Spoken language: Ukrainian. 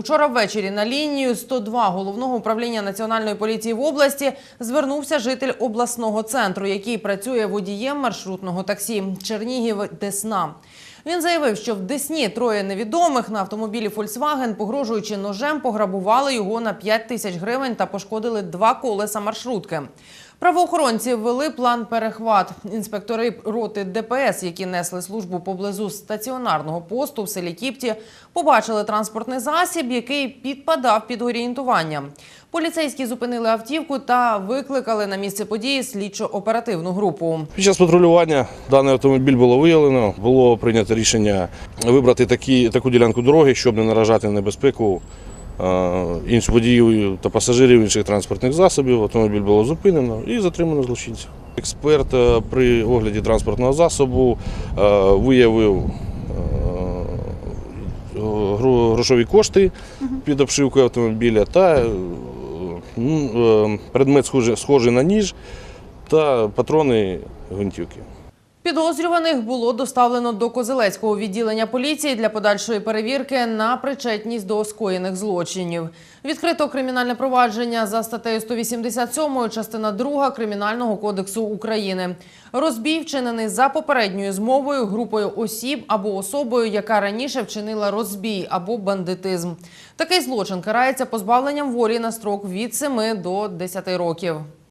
Учора ввечері на лінію 102 головного управління національної поліції в області звернувся житель обласного центру, який працює водієм маршрутного таксі Чернігів Десна. Він заявив, що в Десні троє невідомих на автомобілі Volkswagen, погрожуючи ножем, пограбували його на 5 тисяч гривень та пошкодили два колеса маршрутки. Правоохоронці ввели план перехват. Інспектори роти ДПС, які несли службу поблизу стаціонарного посту в селі Кіпті, побачили транспортний засіб, який підпадав під орієнтування. Поліцейські зупинили автівку та викликали на місце події слідчо-оперативну групу. Під час патрулювання даний автомобіль було виявлено. Було прийнято рішення вибрати такі, таку ділянку дороги, щоб не наражати на небезпеку водіїв та пасажирів інших транспортних засобів. Автомобіль було зупинено і затримано злочинця. Експерт е, при огляді транспортного засобу е, виявив е, грошові кошти під обшивкою автомобіля та предмет схожий, схожий на ніж та патрони гвинтівки. Підозрюваних було доставлено до Козелецького відділення поліції для подальшої перевірки на причетність до скоєних злочинів. Відкрито кримінальне провадження за статтею 187 частина 2 Кримінального кодексу України. Розбій вчинений за попередньою змовою групою осіб або особою, яка раніше вчинила розбій або бандитизм. Такий злочин карається позбавленням волі на строк від 7 до 10 років.